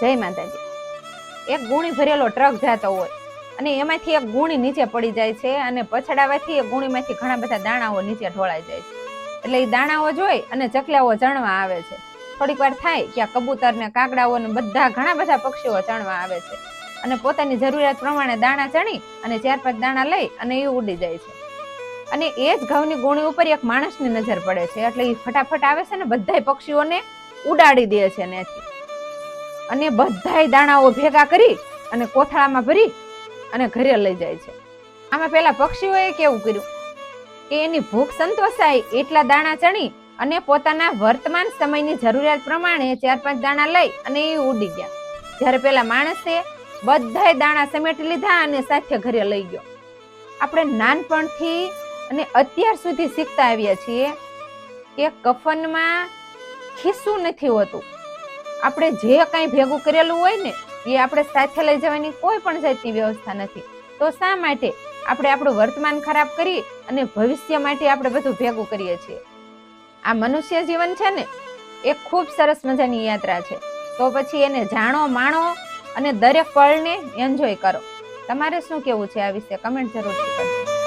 જય માતાજી. એક ગુણી ભરેલો ટ્રક જાતો હોય અને એમાંથી એક ગુણી નીચે પડી જાય છે અને પછડાવાથી એ ગુણીમાંથી ઘણા બધા દાણાઓ નીચે ઢોળાઈ જાય છે. એટલે એ દાણાઓ જોઈ અને ચકલાઓ ચણવા આવે છે. થોડીક વાર થાય કે આ કબૂતર ને કાગડાઓ ને બધા ઘણા બધા પક્ષીઓ ચણવા આવે છે. અને પોતાની જરૂરિયાત પ્રમાણે દાણા ચણી અને ચાર પાંચ દાણા લઈ અને એ ઉડી જાય છે. અને એ જ ઘઉંની ગુણી ઉપર એક માણસની નજર પડે છે. એટલે એ ફટાફટ આવે છે ને બધાય પક્ષીઓને ઉડાડી દે છે ત્યાંથી અને બધાય દાણાઓ ભેગા કરી અને કોથળામાં ભરી અને ઘરે લઈ જાય છે. આમાં પેલા પક્ષીઓએ કેવું કર્યું? કે એની ભૂખ સંતોષાય એટલા દાણા ચણી અને પોતાના વર્તમાન સમયની જરૂરિયાત પ્રમાણે ચાર પાંચ દાણા લઈ અને એ ઉડી ગયા. જ્યારે પેલા માણસે બધાય દાણા સમેટી લીધા અને સાથે ઘરે લઈ ગયો. આપણે નાનપણથી અને અત્યાર સુધી શીખતા આવ્યા છીએ કે કફનમાં ખિસ્સું નથી હોતું. આપણે જે કાંઈ ભેગું કરેલું હોય ને, એ આપણે સાથે લઈ જવાની કોઈ પણ જાતની વ્યવસ્થા નથી. તો શા માટે આપણે આપણું વર્તમાન ખરાબ કરી અને ભવિષ્ય માટે આપણે બધું ભેગું કરીએ છીએ? આ મનુષ્ય જીવન છે ને, એ ખૂબ સરસ મજાની યાત્રા છે તો પછી એને જાણો, માણો અને દરેક પળને એન્જોય કરો. તમારે શું કેવું છે આ વિશે? કમેન્ટ જરૂરથી કરજો.